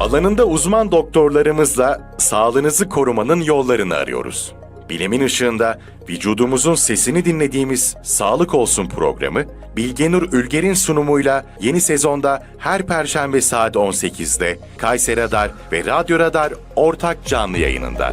Alanında uzman doktorlarımızla sağlığınızı korumanın yollarını arıyoruz. Bilimin ışığında vücudumuzun sesini dinlediğimiz Sağlık Olsun programı Bilgenur Ülger'in sunumuyla yeni sezonda her perşembe saat 18'de Kayseri Radar ve Radyo Radar ortak canlı yayınında.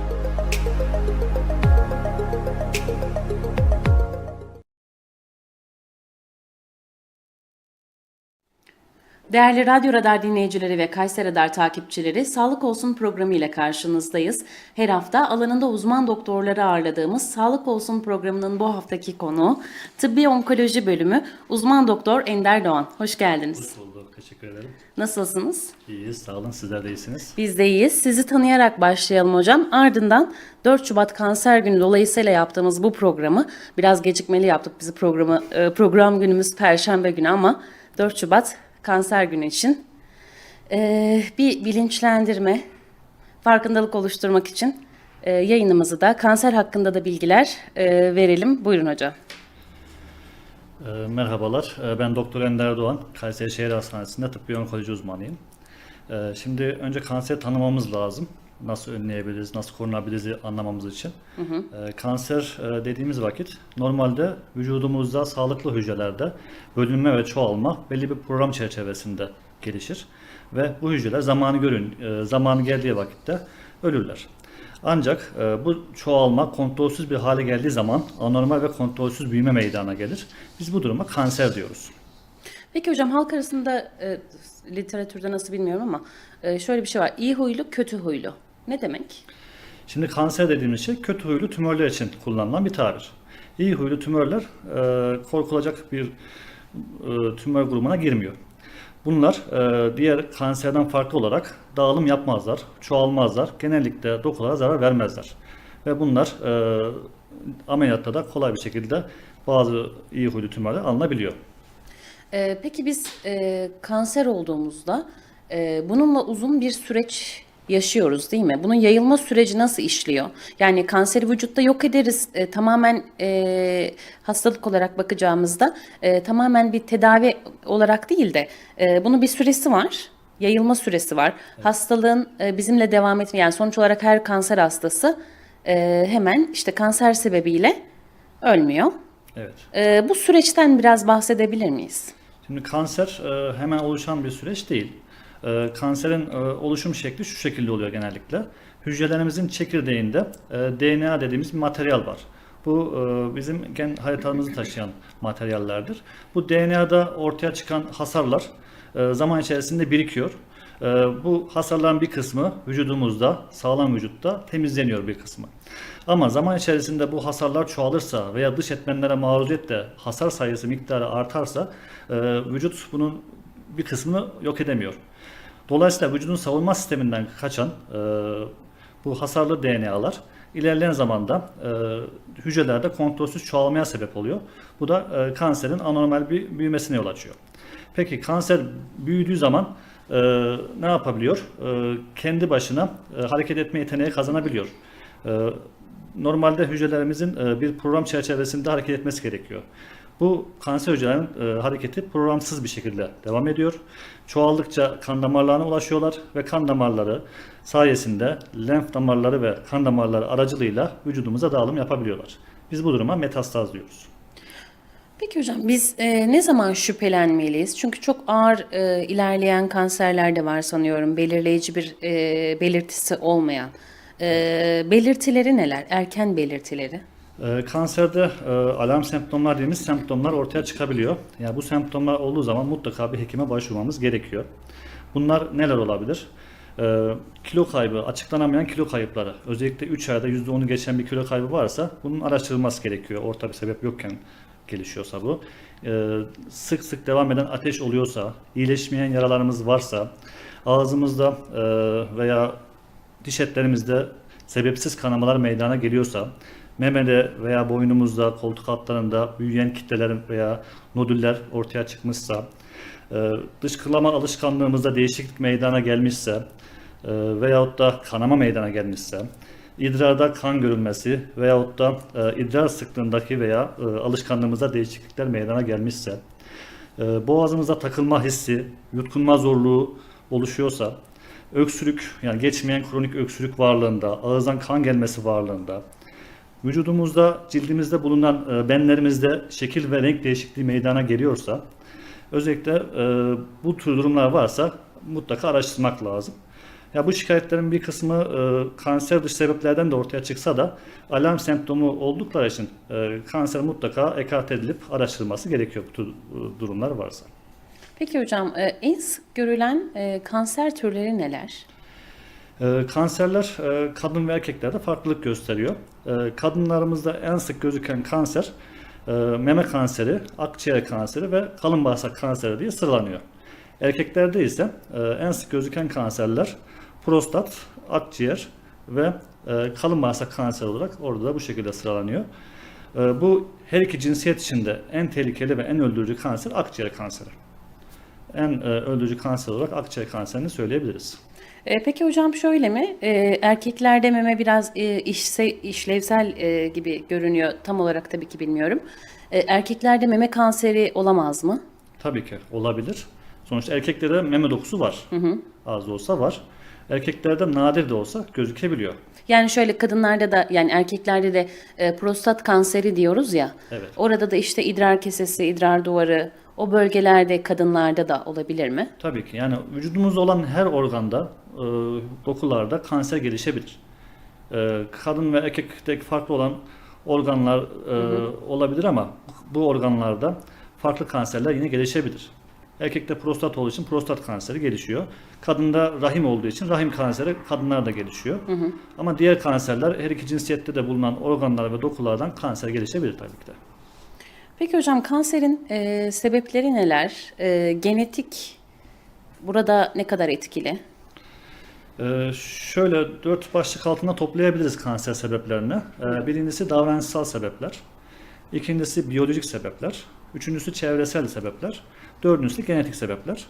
Değerli Radyo Radar dinleyicileri ve Kayseri Radar takipçileri, Sağlık Olsun programı ile karşınızdayız. Her hafta alanında uzman doktorları ağırladığımız Sağlık Olsun programının bu haftaki konuğu Tıbbi Onkoloji Bölümü uzman doktor Ender Doğan. Hoş geldiniz. Hoş bulduk. Teşekkür ederim. Nasılsınız? İyiyiz. Sağ olun. Sizler de iyisiniz. Biz de iyiyiz. Sizi tanıyarak başlayalım hocam. Ardından 4 Şubat Kanser Günü dolayısıyla yaptığımız bu programı biraz gecikmeli yaptık. Bizi programı e, program günümüz Perşembe günü ama 4 Şubat Kanser Günü için e, bir bilinçlendirme, farkındalık oluşturmak için e, yayınımızı da kanser hakkında da bilgiler e, verelim. Buyurun hocam. Ee, merhabalar. Ee, ben Doktor Ender Doğan. Kayseri Şehir Hastanesi'nde tıbbi onkoloji uzmanıyım. Ee, şimdi önce kanseri tanımamız lazım. Nasıl önleyebiliriz, nasıl korunabiliriz anlamamız için. Ee, kanser e, dediğimiz vakit normalde vücudumuzda sağlıklı hücrelerde bölünme ve çoğalma belli bir program çerçevesinde gelişir. Ve bu hücreler zamanı görün, e, zamanı geldiği vakitte ölürler. Ancak e, bu çoğalma kontrolsüz bir hale geldiği zaman anormal ve kontrolsüz büyüme meydana gelir. Biz bu duruma kanser diyoruz. Peki hocam halk arasında e, literatürde nasıl bilmiyorum ama e, şöyle bir şey var. İyi huylu, kötü huylu. Ne demek? Şimdi kanser dediğimiz şey kötü huylu tümörler için kullanılan bir tabir. İyi huylu tümörler e, korkulacak bir e, tümör grubuna girmiyor. Bunlar e, diğer kanserden farklı olarak dağılım yapmazlar, çoğalmazlar, genellikle dokulara zarar vermezler. Ve bunlar e, ameliyatta da kolay bir şekilde bazı iyi huylu tümörler alınabiliyor. Ee, peki biz e, kanser olduğumuzda e, bununla uzun bir süreç yaşıyoruz değil mi? Bunun yayılma süreci nasıl işliyor? Yani kanseri vücutta yok ederiz e, tamamen e, hastalık olarak bakacağımızda e, tamamen bir tedavi olarak değil de e, bunun bir süresi var. Yayılma süresi var. Hastalığın e, bizimle devam etme yani sonuç olarak her kanser hastası e, hemen işte kanser sebebiyle ölmüyor. Evet. E, bu süreçten biraz bahsedebilir miyiz? Şimdi kanser e, hemen oluşan bir süreç değil. E, kanserin e, oluşum şekli şu şekilde oluyor genellikle. Hücrelerimizin çekirdeğinde e, DNA dediğimiz bir materyal var. Bu e, bizim gen haritamızı taşıyan materyallerdir. Bu DNA'da ortaya çıkan hasarlar e, zaman içerisinde birikiyor. E, bu hasarların bir kısmı vücudumuzda, sağlam vücutta temizleniyor bir kısmı. Ama zaman içerisinde bu hasarlar çoğalırsa veya dış etmenlere maruziyetle hasar sayısı miktarı artarsa e, vücut bunun bir kısmını yok edemiyor. Dolayısıyla vücudun savunma sisteminden kaçan e, bu hasarlı DNA'lar ilerleyen zamanda e, hücrelerde kontrolsüz çoğalmaya sebep oluyor. Bu da e, kanserin anormal bir büyümesine yol açıyor. Peki kanser büyüdüğü zaman e, ne yapabiliyor? E, kendi başına e, hareket etme yeteneği kazanabiliyor. E, normalde hücrelerimizin e, bir program çerçevesinde hareket etmesi gerekiyor. Bu kanser hücrelerinin e, hareketi programsız bir şekilde devam ediyor. Çoğaldıkça kan damarlarına ulaşıyorlar ve kan damarları sayesinde lenf damarları ve kan damarları aracılığıyla vücudumuza dağılım yapabiliyorlar. Biz bu duruma metastaz diyoruz. Peki hocam biz e, ne zaman şüphelenmeliyiz? Çünkü çok ağır e, ilerleyen kanserler de var sanıyorum. Belirleyici bir e, belirtisi olmayan. E, belirtileri neler? Erken belirtileri. Ee, kanserde e, alarm semptomlar dediğimiz semptomlar ortaya çıkabiliyor. Yani bu semptomlar olduğu zaman mutlaka bir hekime başvurmamız gerekiyor. Bunlar neler olabilir? Ee, kilo kaybı, açıklanamayan kilo kayıpları. Özellikle 3 ayda %10'u geçen bir kilo kaybı varsa bunun araştırılması gerekiyor. Orta bir sebep yokken gelişiyorsa bu. Ee, sık sık devam eden ateş oluyorsa, iyileşmeyen yaralarımız varsa, ağzımızda e, veya diş etlerimizde sebepsiz kanamalar meydana geliyorsa, memede veya boynumuzda, koltuk altlarında büyüyen kitleler veya nodüller ortaya çıkmışsa, e, dışkılama alışkanlığımızda değişiklik meydana gelmişse e, veyahut da kanama meydana gelmişse, idrarda kan görülmesi veyahut da e, idrar sıklığındaki veya alışkanlığımızda değişiklikler meydana gelmişse, boğazımızda takılma hissi, yutkunma zorluğu oluşuyorsa, öksürük yani geçmeyen kronik öksürük varlığında, ağızdan kan gelmesi varlığında, vücudumuzda, cildimizde bulunan e, benlerimizde şekil ve renk değişikliği meydana geliyorsa, özellikle e, bu tür durumlar varsa mutlaka araştırmak lazım. Ya bu şikayetlerin bir kısmı e, kanser dışı sebeplerden de ortaya çıksa da alarm semptomu oldukları için e, kanser mutlaka ekart edilip araştırılması gerekiyor bu tür e, durumlar varsa. Peki hocam e, en sık görülen e, kanser türleri neler? E, kanserler e, kadın ve erkeklerde farklılık gösteriyor. E, kadınlarımızda en sık gözüken kanser e, meme kanseri, akciğer kanseri ve kalın bağırsak kanseri diye sıralanıyor. Erkeklerde ise e, en sık gözüken kanserler prostat, akciğer ve e, kalın bağırsak kanseri olarak orada da bu şekilde sıralanıyor. Bu her iki cinsiyet içinde en tehlikeli ve en öldürücü kanser akciğer kanseri. En öldürücü kanser olarak akciğer kanserini söyleyebiliriz. E, peki hocam şöyle mi? E, erkeklerde meme biraz e, işse, işlevsel e, gibi görünüyor. Tam olarak tabii ki bilmiyorum. E, erkeklerde meme kanseri olamaz mı? Tabii ki olabilir. Sonuçta erkeklerde meme dokusu var. Az da olsa var. Erkeklerde nadir de olsa gözükebiliyor. Yani şöyle kadınlarda da yani erkeklerde de e, prostat kanseri diyoruz ya. Evet. Orada da işte idrar kesesi, idrar duvarı o bölgelerde kadınlarda da olabilir mi? Tabii ki yani vücudumuzda olan her organda, e, dokularda kanser gelişebilir. E, kadın ve erkekteki farklı olan organlar e, olabilir ama bu organlarda farklı kanserler yine gelişebilir. Erkekte prostat olduğu için prostat kanseri gelişiyor. Kadında rahim olduğu için rahim kanseri kadınlarda gelişiyor. Ama diğer kanserler her iki cinsiyette de bulunan organlar ve dokulardan kanser gelişebilir tabii ki de. Peki hocam kanserin e, sebepleri neler? E, genetik burada ne kadar etkili? Ee, şöyle dört başlık altında toplayabiliriz kanser sebeplerini. Ee, birincisi davranışsal sebepler. İkincisi biyolojik sebepler. Üçüncüsü çevresel sebepler. Dördüncüsü genetik sebepler.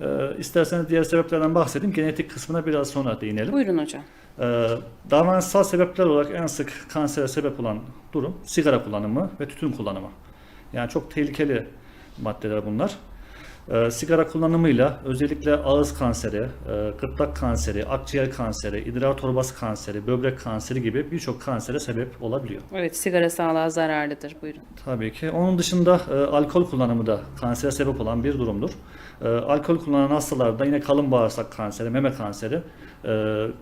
Ee, isterseniz diğer sebeplerden bahsedeyim. Genetik kısmına biraz sonra değinelim. Buyurun hocam. Ee, davranışsal sebepler olarak en sık kansere sebep olan durum sigara kullanımı ve tütün kullanımı. Yani çok tehlikeli maddeler bunlar. Ee, sigara kullanımıyla özellikle ağız kanseri, e, gırtlak kanseri, akciğer kanseri, idrar torbası kanseri, böbrek kanseri gibi birçok kansere sebep olabiliyor. Evet sigara sağlığa zararlıdır. Buyurun. Tabii ki. Onun dışında e, alkol kullanımı da kansere sebep olan bir durumdur. E, alkol kullanan hastalarda yine kalın bağırsak kanseri, meme kanseri, e,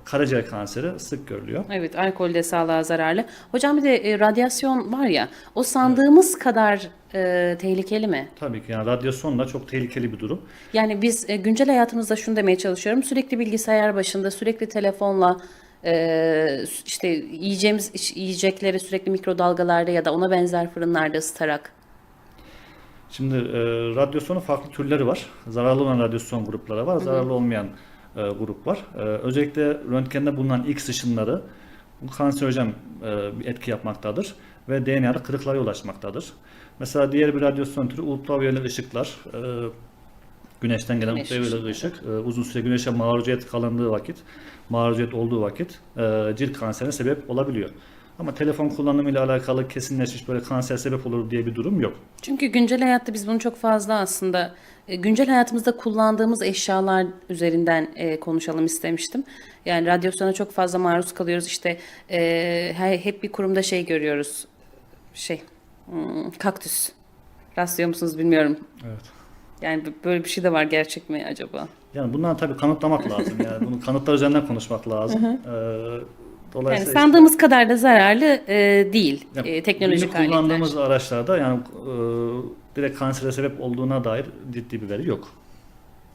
karaciğer kanseri sık görülüyor. Evet alkol de sağlığa zararlı. Hocam bir de e, radyasyon var ya o sandığımız kadar e, tehlikeli mi? Tabii ki yani radyasyon da çok tehlikeli bir durum. Yani biz e, güncel hayatımızda şunu demeye çalışıyorum. Sürekli bilgisayar başında, sürekli telefonla e, işte yiyeceğimiz yiyecekleri sürekli mikrodalgalarda ya da ona benzer fırınlarda ısıtarak. Şimdi e, radyasyonun farklı türleri var. Zararlı olan radyasyon grupları var, zararlı olmayan e, grup var. E, özellikle röntgende bulunan X ışınları kanserojen e, bir etki yapmaktadır ve DNA'da kırıklara yol açmaktadır. Mesela diğer bir radyasyon türü ultraviyole ışıklar. E, güneşten gelen Güneş ultraviyole ışık e, uzun süre güneşe maruziyet kalındığı vakit, maruziyet olduğu vakit e, cilt kanserine sebep olabiliyor. Ama telefon kullanımıyla alakalı kesinleşmiş böyle kanser sebep olur diye bir durum yok. Çünkü güncel hayatta biz bunu çok fazla aslında e, güncel hayatımızda kullandığımız eşyalar üzerinden e, konuşalım istemiştim. Yani radyasyona çok fazla maruz kalıyoruz. İşte e, he- hep bir kurumda şey görüyoruz. Şey, hmm, kaktüs. Rastlıyor musunuz bilmiyorum. Evet. Yani böyle bir şey de var gerçek mi acaba? Yani bunları tabii kanıtlamak lazım. Yani bunu kanıtlar üzerinden konuşmak lazım. Ee, Yani dolayısıyla sandığımız kadar da zararlı e, değil işte, e, teknolojik aletler. kullandığımız araçlarda yani e, direkt kansere sebep olduğuna dair ciddi bir veri yok.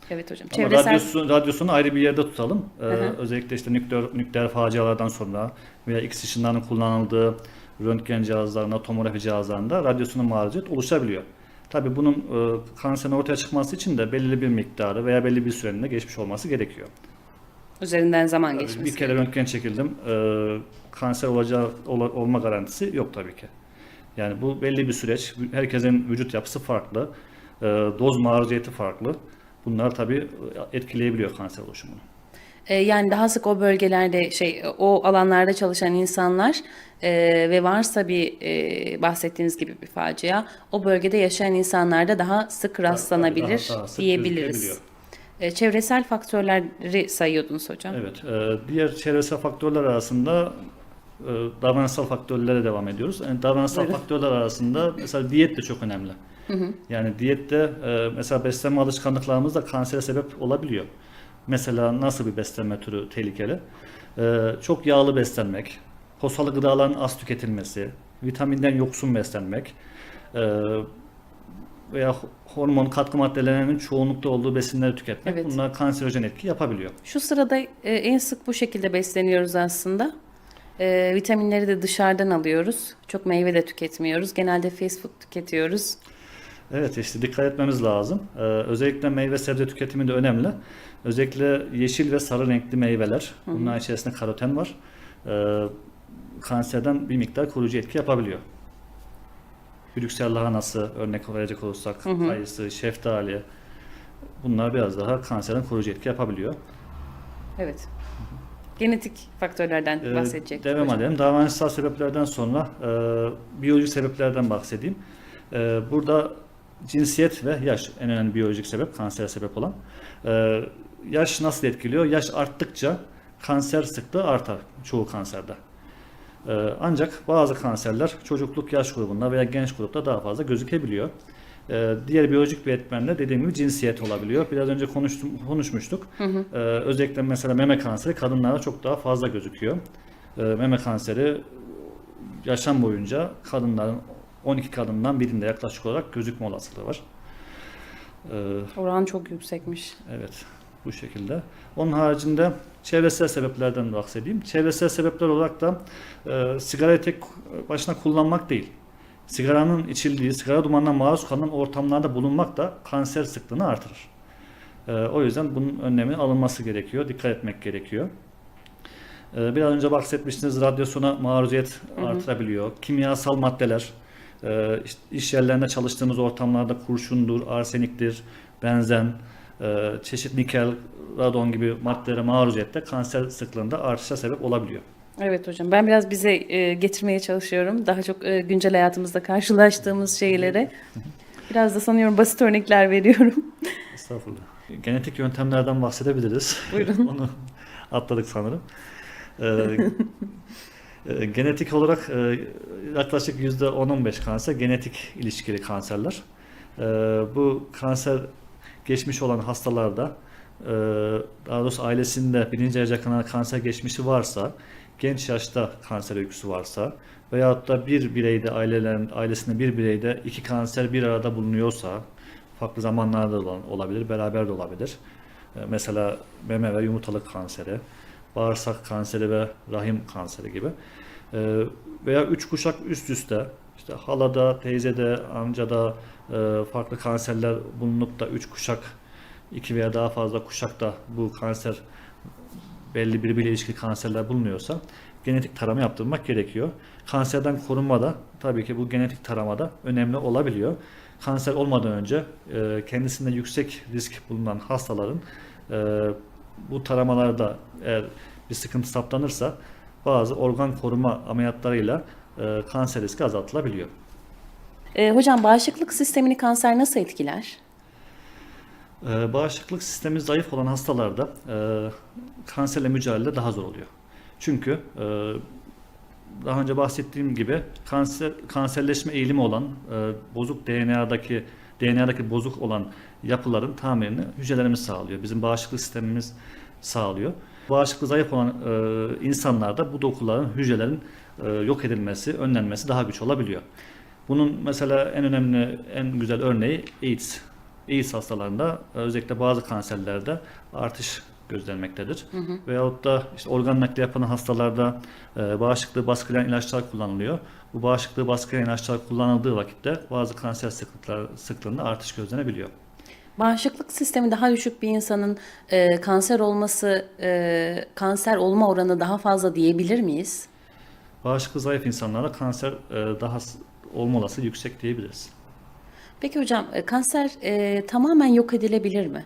Evet hocam. Ama Çevresel radyasyon, radyosunu ayrı bir yerde tutalım. Ee, özellikle işte nükleer, nükleer facialardan sonra veya X ışınlarının kullanıldığı röntgen cihazlarında, tomografi cihazlarında radyasyona maruziyet oluşabiliyor. Tabii bunun e, kanserin ortaya çıkması için de belirli bir miktarı veya belli bir sürenin de geçmiş olması gerekiyor. Üzerinden zaman Tabii geçmesi. Bir kere röntgen çekildim. e, kanser olacağı ola- olma garantisi yok tabii ki. Yani bu belli bir süreç. Herkesin vücut yapısı farklı. e, doz maruziyeti farklı. Bunlar tabii etkileyebiliyor kanser oluşumunu. E, yani daha sık o bölgelerde şey o alanlarda çalışan insanlar e, ve varsa bir e, bahsettiğiniz gibi bir facia o bölgede yaşayan insanlarda daha sık rastlanabilir daha sık diyebiliriz. E, çevresel faktörleri sayıyordunuz hocam. Evet, e, diğer çevresel faktörler arasında e, davranışsal faktörlere devam ediyoruz. Yani davranışsal Buyurun. faktörler arasında mesela diyet de çok önemli. Yani diyette e, mesela beslenme alışkanlıklarımız da kansere sebep olabiliyor. Mesela nasıl bir beslenme türü tehlikeli? E, çok yağlı beslenmek, posalı gıdaların az tüketilmesi, vitaminden yoksun beslenmek, e, veya hormon katkı maddelerinin çoğunlukta olduğu besinleri tüketmek Evet. bunlar kanserojen etki yapabiliyor. Şu sırada e, en sık bu şekilde besleniyoruz aslında. E, vitaminleri de dışarıdan alıyoruz. Çok meyve de tüketmiyoruz. Genelde fast food tüketiyoruz. Evet işte dikkat etmemiz lazım. Ee, özellikle meyve sebze tüketimi de önemli. Özellikle yeşil ve sarı renkli meyveler. Bunların içerisinde karoten var. Ee, kanserden bir miktar koruyucu etki yapabiliyor. Brüksel lahanası örnek verecek olursak, kayısı, şeftali bunlar biraz daha kanserden koruyucu etki yapabiliyor. Evet. Genetik faktörlerden Ee, bahsedecektik Devam edelim. Davranışsal sebeplerden sonra e, biyolojik sebeplerden bahsedeyim. E, burada cinsiyet ve yaş en önemli biyolojik sebep, kansere sebep olan. E, yaş nasıl etkiliyor? Yaş arttıkça kanser sıklığı artar çoğu kanserde. E, ancak bazı kanserler çocukluk yaş grubunda veya genç grupta daha fazla gözükebiliyor. E, diğer biyolojik bir etmen de dediğim gibi cinsiyet olabiliyor. Biraz önce konuştum, konuşmuştuk. E, özellikle mesela meme kanseri kadınlarda çok daha fazla gözüküyor. Meme kanseri yaşam boyunca kadınların 12 kadından birinde yaklaşık olarak gözükme olasılığı var. Oran çok yüksekmiş. Evet, bu şekilde. Onun haricinde çevresel sebeplerden bahsedeyim. Çevresel sebepler olarak da e, sigarayı tek başına kullanmak değil. Sigaranın içildiği, sigara dumanına maruz kalınan ortamlarda bulunmak da kanser sıklığını artırır. E, o yüzden bunun önlemi alınması gerekiyor, dikkat etmek gerekiyor. E, biraz önce bahsetmiştiniz radyasyona maruziyet artırabiliyor. Kimyasal maddeler, e, iş yerlerinde çalıştığımız ortamlarda kurşundur, arseniktir, benzen, e, çeşit nikel, radon gibi maddelere maruziyet de kanser sıklığında artışa sebep olabiliyor. Evet hocam. Ben biraz bize e, getirmeye çalışıyorum. Daha çok e, güncel hayatımızda karşılaştığımız şeyleri. Biraz da sanıyorum basit örnekler veriyorum. Estağfurullah. Genetik yöntemlerden bahsedebiliriz. Buyurun. Onu atladık sanırım. Ee, e, genetik olarak e, yaklaşık %10-15 kanser genetik ilişkili kanserler. Ee, bu kanser geçmiş olan hastalarda e, daha doğrusu ailesinde birinci derece kanser geçmişi varsa, genç yaşta kanser öyküsü varsa veyahut da bir bireyde ailelerin ailesinde bir bireyde iki kanser bir arada bulunuyorsa farklı zamanlarda da olan- olabilir, beraber de olabilir. E, Mesela meme ve yumurtalık kanseri, bağırsak kanseri ve rahim kanseri gibi. E, Veya üç kuşak üst üste işte halada, teyzede, amcada farklı kanserler bulunup da üç kuşak, iki veya daha fazla kuşakta bu kanser belli birbiriyle ilişkili kanserler bulunuyorsa genetik tarama yaptırmak gerekiyor. Kanserden korunma da tabii ki bu genetik taramada önemli olabiliyor. Kanser olmadan önce e, kendisinde yüksek risk bulunan hastaların e, bu taramalarda eğer bir sıkıntı saptanırsa bazı organ koruma ameliyatlarıyla e, kanser riski azaltılabiliyor. E, hocam bağışıklık sistemini kanser nasıl etkiler? Ee, Bağışıklık sistemi zayıf olan hastalarda e, kanserle mücadele daha zor oluyor. Çünkü e, daha önce bahsettiğim gibi kanser kanserleşme eğilimi olan e, bozuk DNA'daki DNA'daki bozuk olan yapıların tamirini hücrelerimiz sağlıyor. Bizim bağışıklık sistemimiz sağlıyor. Bağışıklığı zayıf olan e, insanlarda bu dokuların, hücrelerin e, yok edilmesi, önlenmesi daha güç olabiliyor. Bunun mesela en önemli, en güzel örneği AIDS. AIDS hastalarında e, özellikle bazı kanserlerde artış gözlenmektedir. Veyahut da işte organ nakli yapan hastalarda e, bağışıklığı baskılayan ilaçlar kullanılıyor. Bu bağışıklığı baskılayan ilaçlar kullanıldığı vakitte bazı kanser sıklıklar, sıklığında artış gözlenebiliyor. Bağışıklık sistemi daha düşük bir insanın e, kanser olması, e, kanser olma oranı daha fazla diyebilir miyiz? Bağışıklığı zayıf insanlarda kanser e, daha olma olasılığı yüksek diyebiliriz. Peki hocam e, kanser e, tamamen yok edilebilir mi?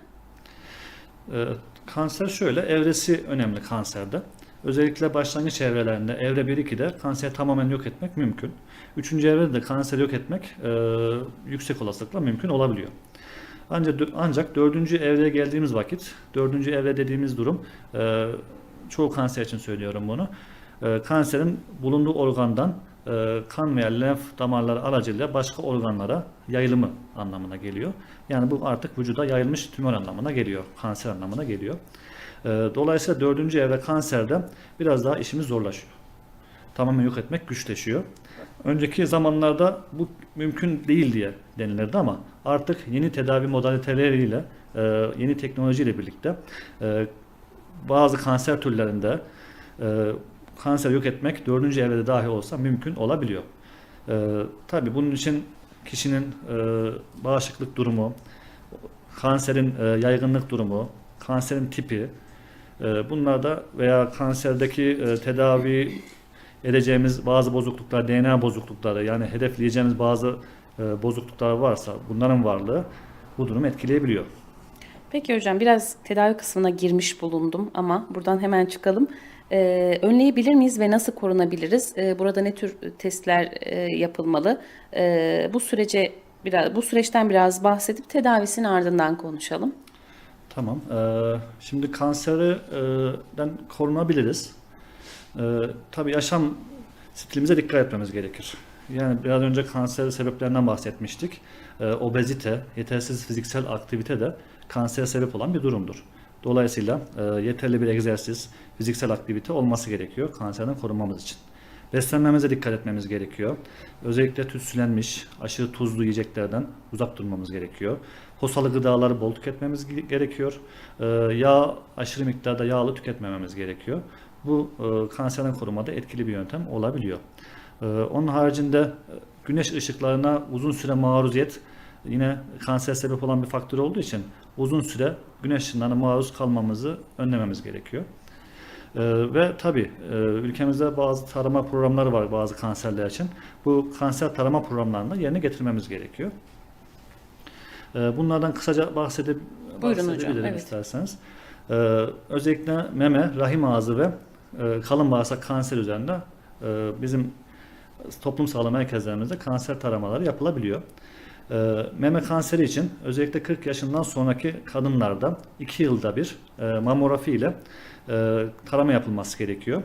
E, Kanser şöyle, evresi önemli kanserde. Özellikle başlangıç evrelerinde, evre 1-2'de kanseri tamamen yok etmek mümkün. Üçüncü evrede de kanseri yok etmek e, yüksek olasılıkla mümkün olabiliyor. Ancak, ancak dördüncü evreye geldiğimiz vakit, dördüncü evre dediğimiz durum, e, çoğu kanser için söylüyorum bunu, e, kanserin bulunduğu organdan kan veya lenf damarları aracılığıyla başka organlara yayılımı anlamına geliyor. Yani bu artık vücuda yayılmış tümör anlamına geliyor, kanser anlamına geliyor. E, dolayısıyla dördüncü evre kanserde biraz daha işimiz zorlaşıyor. Tamamen yok etmek güçleşiyor. Önceki zamanlarda bu mümkün değil diye denilirdi ama artık yeni tedavi modaliteleriyle, e, yeni teknolojiyle birlikte e, bazı kanser türlerinde e, kanser yok etmek dördüncü evrede dahi olsa mümkün olabiliyor. E, tabii bunun için kişinin e, bağışıklık durumu, kanserin e, yaygınlık durumu, kanserin tipi, e, bunlar da veya kanserdeki e, tedavi edeceğimiz bazı bozukluklar, DNA bozuklukları yani hedefleyeceğimiz bazı e, bozukluklar varsa bunların varlığı bu durumu etkileyebiliyor. Peki hocam biraz tedavi kısmına girmiş bulundum ama buradan hemen çıkalım. Ee, önleyebilir miyiz ve nasıl korunabiliriz? Ee, burada ne tür testler e, yapılmalı? Ee, bu sürece biraz bu süreçten biraz bahsedip tedavisinin ardından konuşalım. Tamam. Ee, şimdi kanserden korunabiliriz. Ee, tabii yaşam stilimize dikkat etmemiz gerekir. Yani biraz önce kanser sebeplerinden bahsetmiştik. Ee, obezite, yetersiz fiziksel aktivite de kansere sebep olan bir durumdur. Dolayısıyla e, yeterli bir egzersiz, fiziksel aktivite olması gerekiyor kanserden korunmamız için. Beslenmemize dikkat etmemiz gerekiyor. Özellikle tütsülenmiş, aşırı tuzlu yiyeceklerden uzak durmamız gerekiyor. Posalı gıdaları bol tüketmemiz ge- gerekiyor. Ee, yağ, aşırı miktarda yağlı tüketmememiz gerekiyor. Bu e, kanserden korumada etkili bir yöntem olabiliyor. Ee, onun haricinde e, güneş ışıklarına uzun süre maruziyet yine kanser sebep olan bir faktör olduğu için uzun süre güneş ışınlarına maruz kalmamızı önlememiz gerekiyor. Ee, ve tabii e, ülkemizde bazı tarama programları var bazı kanserler için. Bu kanser tarama programlarını yerine getirmemiz gerekiyor. Ee, bunlardan kısaca bahsedip Buyurun hocam, bahsedebilirim evet. isterseniz. Ee, özellikle meme, rahim ağzı ve e, kalın bağırsak kanseri üzerinde e, bizim toplum sağlığı merkezlerimizde kanser taramaları yapılabiliyor. Ee, Meme kanseri için özellikle 40 yaşından sonraki kadınlarda 2 yılda bir e, mamografi ile e, tarama yapılması gerekiyor.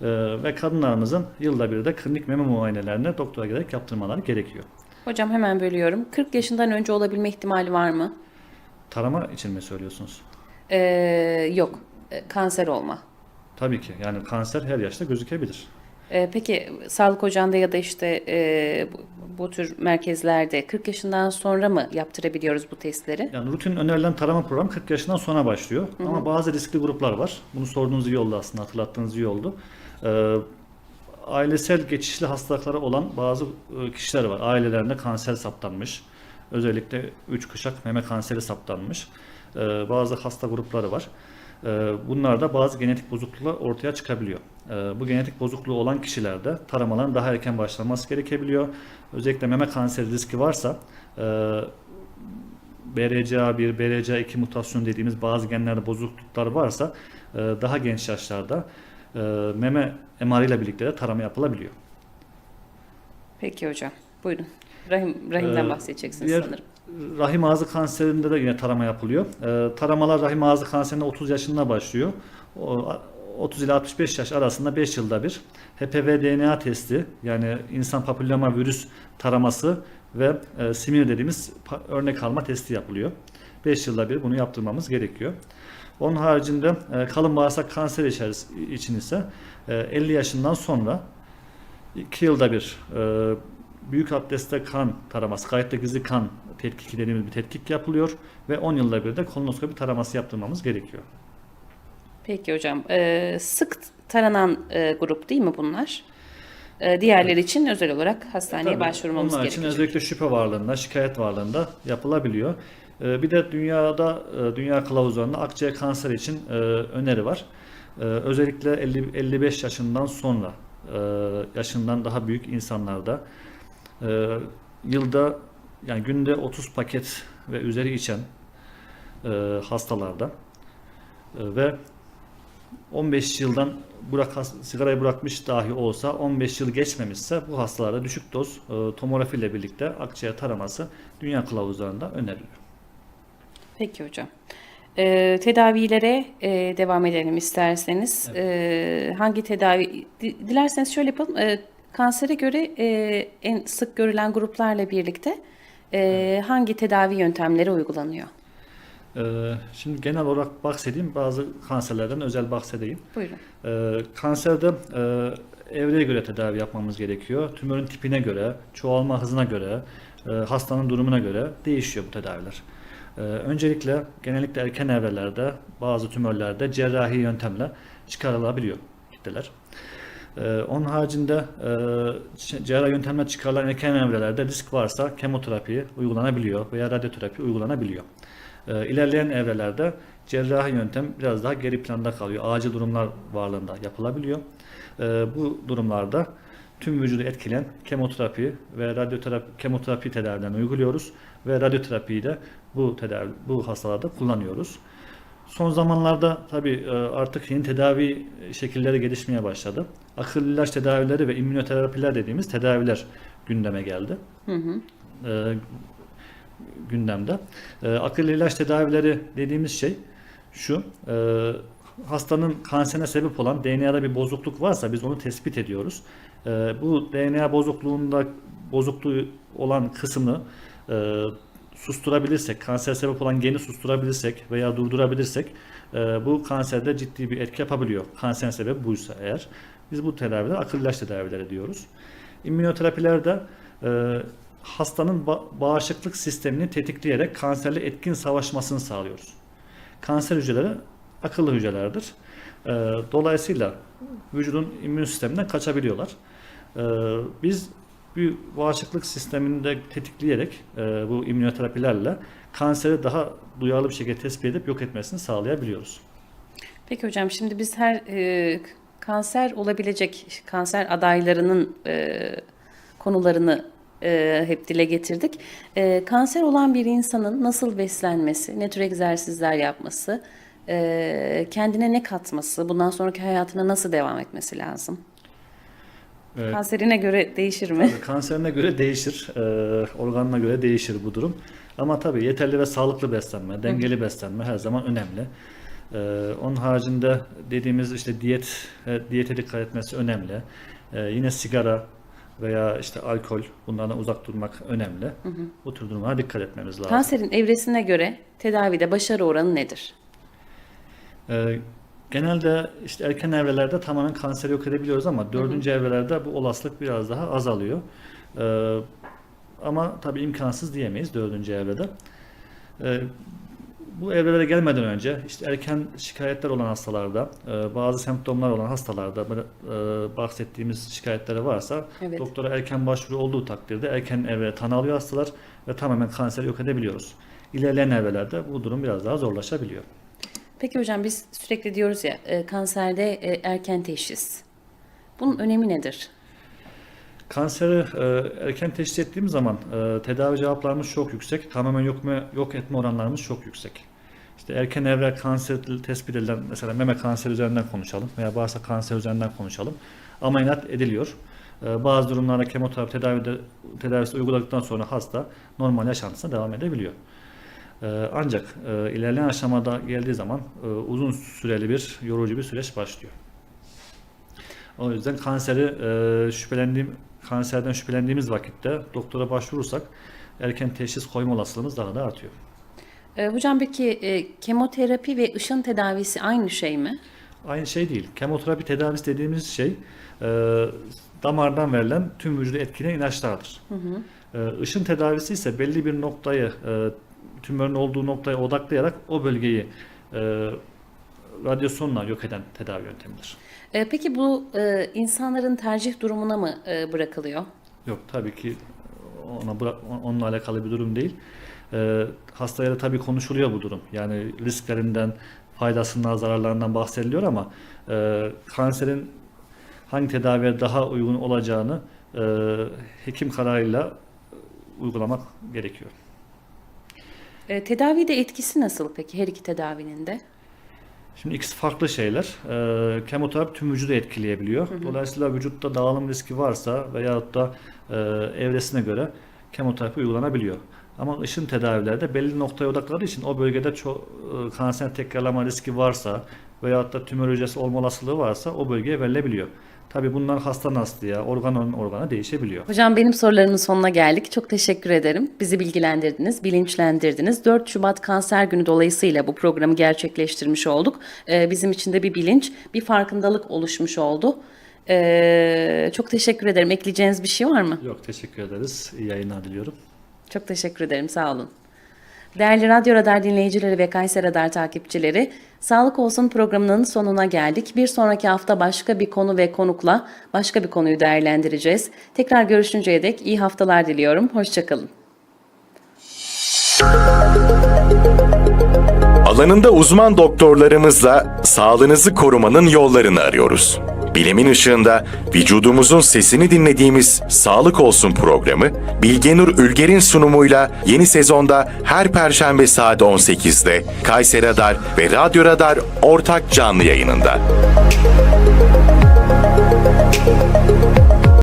E, ve kadınlarımızın yılda bir de klinik meme muayenelerini doktora giderek yaptırmaları gerekiyor. Hocam hemen bölüyorum. 40 yaşından önce olabilme ihtimali var mı? Tarama için mi söylüyorsunuz? Ee, yok. Kanser olma. Tabii ki yani kanser her yaşta gözükebilir. Ee, peki sağlık ocağında ya da işte e, bu, bu tür merkezlerde 40 yaşından sonra mı yaptırabiliyoruz bu testleri? Yani rutin önerilen tarama programı 40 yaşından sonra başlıyor. Ama bazı riskli gruplar var. Bunu sorduğunuz iyi oldu aslında, hatırlattığınız iyi oldu. Ee, ailesel geçişli hastalıkları olan bazı e, kişiler var. Ailelerinde kanser saptanmış. Özellikle 3 kuşak meme kanseri saptanmış. Ee, bazı hasta grupları var. Ee, bunlarda bazı genetik bozukluklar ortaya çıkabiliyor. Ee, bu genetik bozukluğu olan kişilerde taramaların daha erken başlanması gerekebiliyor. Özellikle meme kanseri riski varsa e, BRCA1, BRCA2 mutasyon dediğimiz bazı genlerde bozukluklar varsa e, daha genç yaşlarda e, meme MR ile birlikte de tarama yapılabiliyor. Peki hocam. Buyurun. Rahim, rahimden Ee, bahsedeceksiniz diğer- sanırım. Rahim ağzı kanserinde de yine tarama yapılıyor. E, taramalar rahim ağzı kanserinde 30 yaşında başlıyor. O, 30 ile 65 yaş arasında 5 yılda bir HPV DNA testi yani insan papilloma virüs taraması ve e, simir dediğimiz örnek alma testi yapılıyor. 5 yılda bir bunu yaptırmamız gerekiyor. Onun haricinde e, kalın bağırsak kanseri için ise e, 50 yaşından sonra 2 yılda bir e, büyük abdestte kan taraması, kayıtta gizli kan tetkiki dediğimiz bir tetkik yapılıyor ve 10 yılda bir de kolonoskopi taraması yaptırmamız gerekiyor. Peki hocam. Ee, sık taranan e, grup değil mi bunlar? Ee, diğerleri için özel olarak hastaneye Tabii, başvurmamız Onlar için gerekiyor. özellikle şüphe varlığında, şikayet varlığında yapılabiliyor. Ee, Bir de dünyada, e, dünya kılavuzlarında akciğer kanseri için e, öneri var. Ee, Özellikle 50, 55 yaşından sonra, e, yaşından daha büyük insanlarda e, yılda yani günde 30 paket ve üzeri içen e, hastalarda E, ve 15 yıldan bırak, sigarayı bırakmış dahi olsa 15 yıl geçmemişse bu hastalarda düşük doz e, tomografi ile birlikte akciğer taraması dünya kılavuzlarında öneriliyor. Peki hocam. Ee, tedavilere e, devam edelim isterseniz. Ee, hangi tedavi? Di- Dilerseniz şöyle yapalım. Ee, kansere göre e, en sık görülen gruplarla birlikte e, hangi tedavi yöntemleri uygulanıyor? E, şimdi genel olarak bahsedeyim bazı kanserlerden özel bahsedeyim. Buyurun. Ee, kanserde e, evreye göre tedavi yapmamız gerekiyor. Tümörün tipine göre, çoğalma hızına göre, e, hastanın durumuna göre değişiyor bu tedaviler. Ee, öncelikle genellikle erken evrelerde bazı tümörlerde cerrahi yöntemle çıkarılabiliyor kitleler. Ee, onun haricinde e, cerrahi yöntemle çıkarılan erken evrelerde risk varsa kemoterapi uygulanabiliyor veya radyoterapi uygulanabiliyor. Ee, ilerleyen evrelerde cerrahi yöntem biraz daha geri planda kalıyor. Acil durumlar varlığında yapılabiliyor. Ee, bu durumlarda tüm vücudu etkileyen kemoterapi ve radyoterapi kemoterapi tedavilerini uyguluyoruz ve radyoterapiyi de bu tedavi bu hastalarda kullanıyoruz. Son zamanlarda tabii artık yeni tedavi şekilleri gelişmeye başladı. Akıllı ilaç tedavileri ve immünoterapiler dediğimiz tedaviler gündeme geldi. Ee, gündemde. Ee, akıllı ilaç tedavileri dediğimiz şey şu. e, hastanın kanserine sebep olan DNA'da bir bozukluk varsa biz onu tespit ediyoruz. Ee, bu DNA bozukluğunda bozukluğu olan kısmını e, susturabilirsek, kanser sebep olan geni susturabilirsek veya durdurabilirsek e, bu kanserde ciddi bir etki yapabiliyor. Kanser sebebi buysa eğer. Biz bu tedaviler akıllı ilaç tedavileri diyoruz. İmmünoterapilerde e, hastanın ba- bağışıklık sistemini tetikleyerek kanserle etkin savaşmasını sağlıyoruz. Kanser hücreleri akıllı hücrelerdir. E, dolayısıyla vücudun immün sisteminden kaçabiliyorlar. E, biz bir bağışıklık sistemini de tetikleyerek e, bu immünoterapilerle kanseri daha duyarlı bir şekilde tespit edip yok etmesini sağlayabiliyoruz. Peki hocam şimdi biz her e, kanser olabilecek kanser adaylarının e, konularını e, hep dile getirdik. E, kanser olan bir insanın nasıl beslenmesi, ne tür egzersizler yapması, e, kendine ne katması, bundan sonraki hayatına nasıl devam etmesi lazım? Evet. Kanserine göre değişir mi? Kanserine göre değişir, e, organına göre değişir bu durum. Ama tabii yeterli ve sağlıklı beslenme, dengeli beslenme her zaman önemli. E, onun haricinde dediğimiz işte diyet, e, diyete dikkat etmesi önemli. E, yine sigara veya işte alkol bunlardan uzak durmak önemli. Bu tür durumlara dikkat etmemiz lazım. Kanserin evresine göre tedavide başarı oranı nedir? Ee, genelde işte erken evrelerde tamamen kanseri yok edebiliyoruz ama dördüncü evrelerde bu olasılık biraz daha azalıyor. Ee, ama tabii imkansız diyemeyiz dördüncü evrede. Ee, bu evrelere gelmeden önce işte erken şikayetler olan hastalarda, e, bazı semptomlar olan hastalarda böyle, e, bahsettiğimiz şikayetleri varsa Evet. doktora erken başvuru olduğu takdirde erken evre tanı alıyor hastalar ve tamamen kanseri yok edebiliyoruz. İlerleyen evrelerde bu durum biraz daha zorlaşabiliyor. Peki hocam biz sürekli diyoruz ya e, kanserde e, erken teşhis. Bunun önemi nedir? Kanseri e, erken teşhis ettiğimiz zaman e, tedavi cevaplarımız çok yüksek. Tamamen yok, mu, yok etme oranlarımız çok yüksek. İşte erken evre kanser tespit edilen mesela meme kanseri üzerinden konuşalım veya bağırsak kanseri üzerinden konuşalım. Ameliyat ediliyor. E, bazı durumlarda kemoterapi tedavide, tedavisi uyguladıktan sonra hasta normal yaşantısına devam edebiliyor. E, ancak e, ilerleyen aşamada geldiği zaman e, uzun süreli bir yorucu bir süreç başlıyor. O yüzden kanseri e, şüphelendiğim kanserden şüphelendiğimiz vakitte doktora başvurursak erken teşhis koyma olasılığımız daha da artıyor. E, hocam peki e, kemoterapi ve ışın tedavisi aynı şey mi? Aynı şey değil. Kemoterapi tedavisi dediğimiz şey e, damardan verilen tüm vücudu etkileyen ilaçlardır. E, ışın tedavisi ise belli bir noktayı e, tümörün olduğu noktaya odaklayarak o bölgeyi e, radyasyonla yok eden tedavi yöntemidir. E, peki bu e, insanların tercih durumuna mı e, bırakılıyor? Yok tabii ki ona bırak, onunla alakalı bir durum değil. Ee, hastaya da tabii konuşuluyor bu durum. Yani risklerinden, faydasından, zararlarından bahsediliyor ama e, kanserin hangi tedaviye daha uygun olacağını e, hekim kararıyla uygulamak gerekiyor. E, tedavide etkisi nasıl peki her iki tedavinin de? Şimdi ikisi farklı şeyler. Ee, kemoterapi tüm vücudu etkileyebiliyor. Dolayısıyla vücutta dağılım riski varsa veyahut da e, evresine göre kemoterapi uygulanabiliyor. Ama ışın tedavileri de belli noktaya odakladığı için o bölgede çok e, kanser tekrarlama riski varsa veyahut da tümör hücresi olma olasılığı varsa o bölgeye verilebiliyor. Tabii bunlar hastadan hastaya, organdan organa değişebiliyor. Hocam benim sorularımın sonuna geldik. Çok teşekkür ederim. Bizi bilgilendirdiniz, bilinçlendirdiniz. 4 Şubat Kanser Günü dolayısıyla bu programı gerçekleştirmiş olduk. Ee, bizim için de bir bilinç, bir farkındalık oluşmuş oldu. Ee, çok teşekkür ederim. Ekleyeceğiniz bir şey var mı? Yok teşekkür ederiz. İyi yayınlar diliyorum. Çok teşekkür ederim. Sağ olun. Değerli Radyo Radar dinleyicileri ve Kayser Radar takipçileri, Sağlık Olsun programının sonuna geldik. Bir sonraki hafta başka bir konu ve konukla başka bir konuyu değerlendireceğiz. Tekrar görüşünceye dek iyi haftalar diliyorum. Hoşçakalın. Alanında uzman doktorlarımızla sağlığınızı korumanın yollarını arıyoruz. Bilimin ışığında vücudumuzun sesini dinlediğimiz Sağlık Olsun programı Bilgenur Ülger'in sunumuyla yeni sezonda her perşembe saat 18'de Kayseri Radar ve Radyo Radar ortak canlı yayınında. Müzik